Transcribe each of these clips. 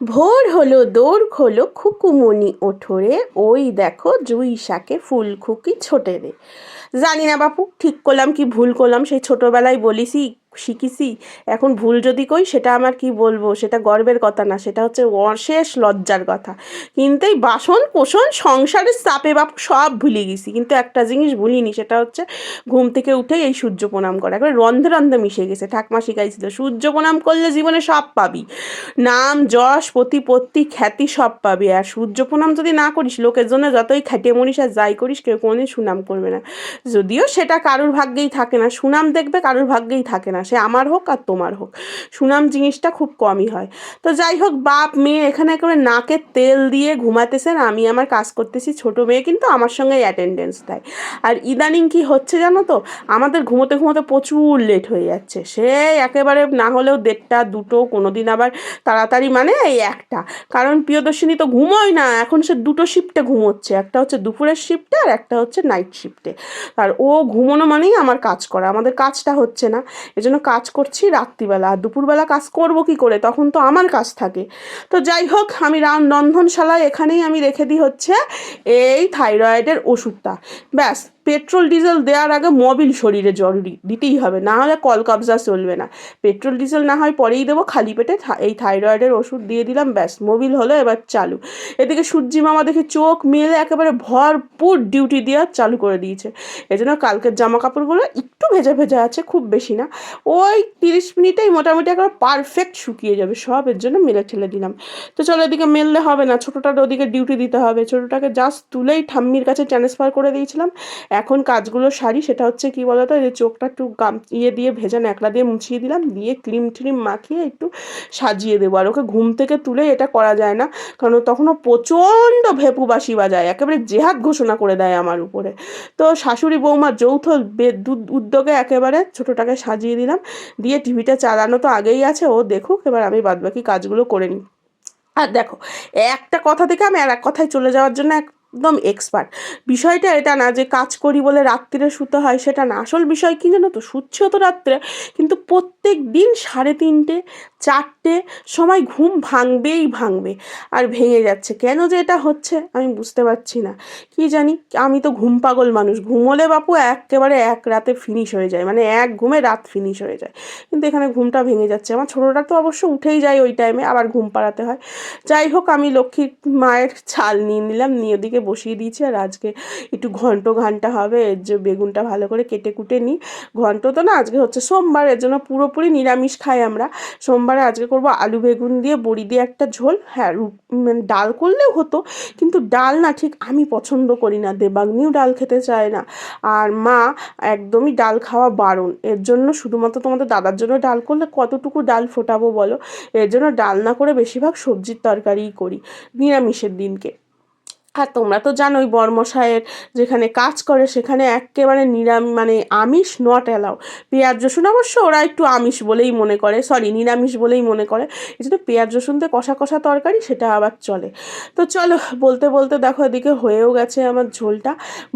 ভোর হলো দৌড় খোলো খুকুমনি ওঠোরে, ওই দেখো জুই শাকে ফুল খুকি ছোটে রে জানি না বাপু, ঠিক করলাম কি ভুল করলাম, সেই ছোটোবেলায় বলিসি শিখিসি এখন ভুল যদি কই, সেটা আমার কি বলব? সেটা গর্বের কথা না, সেটা হচ্ছে অশেষ লজ্জার কথা। কিন্তু এই বাসন কোসন সংসারের চাপে বাপ সব ভুলে গেছি। কিন্তু একটা জিনিস ভুলিনি, সেটা হচ্ছে ঘুম থেকে উঠেই এই সূর্য প্রণাম করা। একবার রন্ধে রন্ধে মিশে গেছে। ঠাকমা শিখাইছিল, সূর্য প্রণাম করলে জীবনে সব পাবি। নাম, যশ, প্রতিপত্তি, খ্যাতি সব পাবি। আর সূর্য প্রণাম যদি না করিস, লোকের জন্য যতই খাটিয়ে মরিস আর যাই করিস, কেউ কোনোদিন সুনাম করবে না। যদিও সেটা কারুর ভাগ্যেই থাকে না। সুনাম দেখবে, কারুর ভাগ্যেই থাকে না। সে আমার হোক আর তোমার হোক। সুনাম জিনিসটা খুব কমই হয়। তো যাই হোক, বাপ, মেয়ে এখানে একেবারে নাকে তেল দিয়ে ঘুমাতেছেন। আমি আমার কাজ করতেছি, ছোট মেয়ে কিন্তু আমার সঙ্গে অ্যাটেন্ডেন্স দেয়। আর ইদানিং কি হচ্ছে জানো তো? আমাদের ঘুমোতে ঘুমোতে প্রচুর লেট হয়ে যাচ্ছে। সে একেবারে না হলেও দেড়টা, দুটো কোনো দিন আবার তাড়াতাড়ি মানে এই একটা। কারণ প্রিয়দর্শিনী তো ঘুমোয় না, এখন সে দুটো শিফটে ঘুমোচ্ছে। একটা হচ্ছে দুপুরের শিফটে আর একটা হচ্ছে নাইট শিফটে আর ও ঘুমোনো মানেই আমার কাজ করা। আমাদের কাজটা হচ্ছে না। এজন্য কাজ করছি রাত্রিবেলা, আর দুপুরবেলা কাজ করব কি করে? তখন তো আমার কাজ থাকে। তো যাই হোক, আমি রাম রন্ধনশালায় এখানেই আমি রেখে দিই হচ্ছে এই থাইরয়েডের ওষুধটা। ব্যাস, পেট্রোল ডিজেল দেওয়ার আগে মোবিল শরীরে জরুরি, দিতেই হবে, না হলে কল কবজা চলবে না। পেট্রোল ডিজেল না হয় পরেই দেবো, খালি পেটে এই থাইরয়েডের ওষুধ দিয়ে দিলাম, ব্যাস, মোবিল হলো, এবার চালু। এদিকে সূর্যি মামা দেখে চোখ মেলে একেবারে ভরপুর ডিউটি দেওয়া চালু করে দিয়েছে। এজন্য কালকের জামা কাপড়গুলো ভেজা ভেজা আছে, খুব বেশি না। ওই তিরিশ মিনিটেই মোটামুটি একবার পারফেক্ট শুকিয়ে যাবে, সব এর জন্য মেলে ঠেলে দিলাম। তো চলো এদিকে মেললে হবে না ছোটোটার ওদিকে ডিউটি দিতে হবে। ছোটোটাকে জাস্ট তুলেই ঠাম্মির কাছে ট্রান্সফার করে দিয়েছিলাম। এখন কাজগুলো সারি, সেটা হচ্ছে কি বলতো, এই যে চোখটা একটু গাম ইয়ে দিয়ে ভেজা ন্যাকড়া দিয়ে মুছিয়ে দিলাম, দিয়ে ক্রিম ট্রিম মাখিয়ে একটু সাজিয়ে দেবো। আর ওকে ঘুম থেকে তুলে এটা করা যায় না, কারণ তখনও প্রচণ্ড ভেপুবাসি বাজায়, একেবারে জেহাদ ঘোষণা করে দেয় আমার উপরে। তো শাশুড়ি বৌমা যৌথ উদ্যোগে একেবারে ছোটোটাকে সাজিয়ে দিলাম। দিয়ে টিভিটা চালানো তো আগেই আছে, ও দেখুক, এবার আমি বাদবাকি কাজগুলো করে নিই। আর দেখো, একটা কথা থেকে আমি আর এক কথায় চলে যাওয়ার জন্য এক একদম এক্সপার্ট বিষয়টা এটা না যে কাজ করি বলে রাত্রিরে শুতে হয়, সেটা না। আসল বিষয় কী জানো তো? শুচ্ছে তো রাত্রে, কিন্তু প্রত্যেক দিন সাড়ে তিনটে চারটে সময় ঘুম ভাঙবেই ভাঙবে। আর ভেঙে যাচ্ছে। কেন যে এটা হচ্ছে? আমি বুঝতে পারছি না। কি জানি? আমি তো ঘুম পাগল মানুষ। ঘুমোলে বাপু একেবারে এক রাতে ফিনিশ হয়ে যায়। মানে এক ঘুমে রাত ফিনিশ হয়ে যায়। কিন্তু এখানে ঘুমটা ভেঙে যাচ্ছে। আমার ছোটোটা তো অবশ্য উঠেই যায় ওই টাইমে আবার ঘুম পাড়াতে হয়। যাই হোক, আমি লক্ষ্মী মায়ের ছাল নিয়ে নিলাম, নিয়ে ওদিকে বসিয়ে দিয়েছি। আর আজকে একটু ঘন্ট ঘান্টা হবে। এর যে বেগুনটা ভালো করে কেটে কুটে নিই। ঘন্ট তো না, আজকে হচ্ছে সোমবার। এর জন্য পুরোপুরি নিরামিষ খাই আমরা। সোমবারে আজকে করব আলু বেগুন দিয়ে বড়ি দিয়ে একটা ঝোল। হ্যাঁ ডাল করলেও হতো, কিন্তু ডাল না ঠিক আমি পছন্দ করি না, দেবাগ্নিও ডাল খেতে চায় না। আর মা একদমই ডাল খাওয়া বারণ। এর জন্য শুধুমাত্র তোমাদের দাদার জন্য ডাল করলে কতটুকু ডাল ফোটাবো বলো? এর জন্য ডাল না করে বেশিরভাগ সবজির তরকারিই করি, নিরামিষের দিনকে। আর তোমরা তো জানোই বর্মশায়ের যেখানে কাজ করে সেখানে একেবারে নিরাম মানে আমিষ নট অ্যালাউ পেঁয়াজ, রসুন অবশ্য ওরা একটু আমিষ বলেই মনে করে। সরি নিরামিষ বলেই মনে করে। এই জন্য পেঁয়াজ, রসুন দিয়ে কষা কষা তরকারি সেটা আবার চলে। তো চলো, বলতে বলতে দেখো এদিকে হয়েও গেছে আমার ঝোলটা।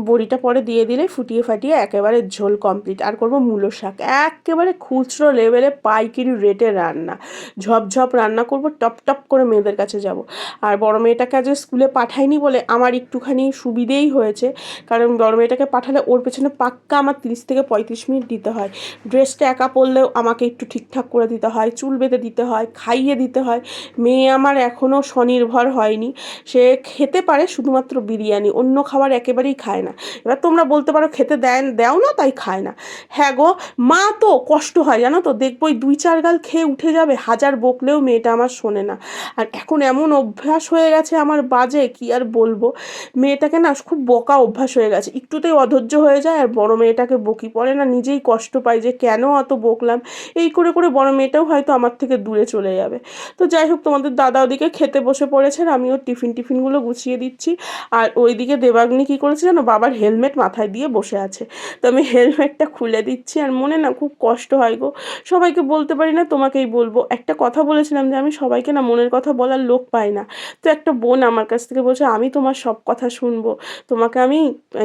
বড়িটা পরে দিয়ে দিলে ফুটিয়ে ফাটিয়ে একেবারে ঝোল কমপ্লিট আর করব মূলো শাক। একেবারে খুচরো লেভেলে পাইকিরি রেটে রান্না। ঝপঝপ রান্না করব, টপ টপ করে মেয়েদের কাছে যাব। আর বড় মেয়েটাকে আজ স্কুলে পাঠাইনি বলে আমার একটুখানি সুবিধেই হয়েছে। কারণ বড় মেয়েটাকে পাঠালে ওর পেছনে পাক্কা আমার তিরিশ থেকে পঁয়ত্রিশ মিনিট দিতে হয়। ড্রেসটা একা পরলেও আমাকে একটু ঠিকঠাক করে দিতে হয়, চুল বেঁধে দিতে হয়, খাইয়ে দিতে হয়। মেয়ে আমার এখনও স্বনির্ভর হয়নি। সে খেতে পারে শুধুমাত্র বিরিয়ানি, অন্য খাবার একেবারেই খায় না। এবার তোমরা বলতে পারো খেতে দেয়, দেও না তাই খায় না। হ্যাঁ গো, মা তো কষ্ট হয় জানো তো, দেখব দুই চার গাল খেয়ে উঠে যাবে, হাজার বকলেও মেয়েটা আমার শোনে না। আর এখন এমন অভ্যাস হয়ে গেছে আমার বাজে, কি আর বলব? বলব। মেয়েটাকে না খুব বকা অভ্যাস হয়ে গেছে। একটুতেই অধৈর্য হয়ে যায় আর বড় মেয়েটাকে বকি পড়ে না, নিজেই কষ্ট পায় যে কেন অত বকলাম। এই করে করে বড় মেয়েটাও হয়তো আমার থেকে দূরে চলে যাবে। তো যাই হোক, তোমাদের দাদা ওদিকে খেতে বসে পড়েছে পড়েছেন, আমিও টিফিন টিফিনগুলো গুছিয়ে দিচ্ছি। আর ওইদিকে দেবাগ্নি কী করেছে জানো? বাবার হেলমেট মাথায় দিয়ে বসে আছে। তো আমি হেলমেটটা খুলে দিচ্ছি আর মনে না খুব কষ্ট হয় গো। সবাইকে বলতে পারি না, তোমাকেই বলব। একটা কথা বলেছিলাম যে আমি সবাইকে না মনের কথা বলার লোক পাই না। তো একটা বোন আমার কাছ থেকে বলছে, আমি তোমার সব কথা শুনব। তোমাকে আমি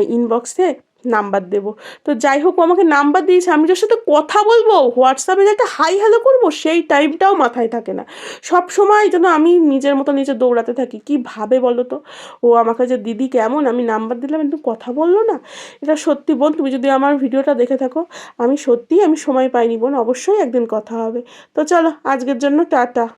ইনবক্সে নাম্বার দেবো। তো যাই হোক আমাকে নাম্বার দিয়েছে। আমি যার সাথে কথা বলব হোয়াটসঅ্যাপে যে একটা হাই হ্যালো করব, সেই টাইমটাও মাথায় থাকে না। সব সময় যেন আমি নিজের মতো নিজে দৌড়াতে থাকি। কি ভাবে বলো তো? ও আমাকে যে, দিদি, কেমন? আমি নাম্বার দিলাম একটু কথা বলল না? এটা সত্যি বোন তুমি যদি আমার ভিডিওটা দেখে থাকো, আমি সত্যিই, আমি সময় পাইনি বোন। অবশ্যই একদিন কথা হবে। তো চলো, আজকের জন্য টাটা।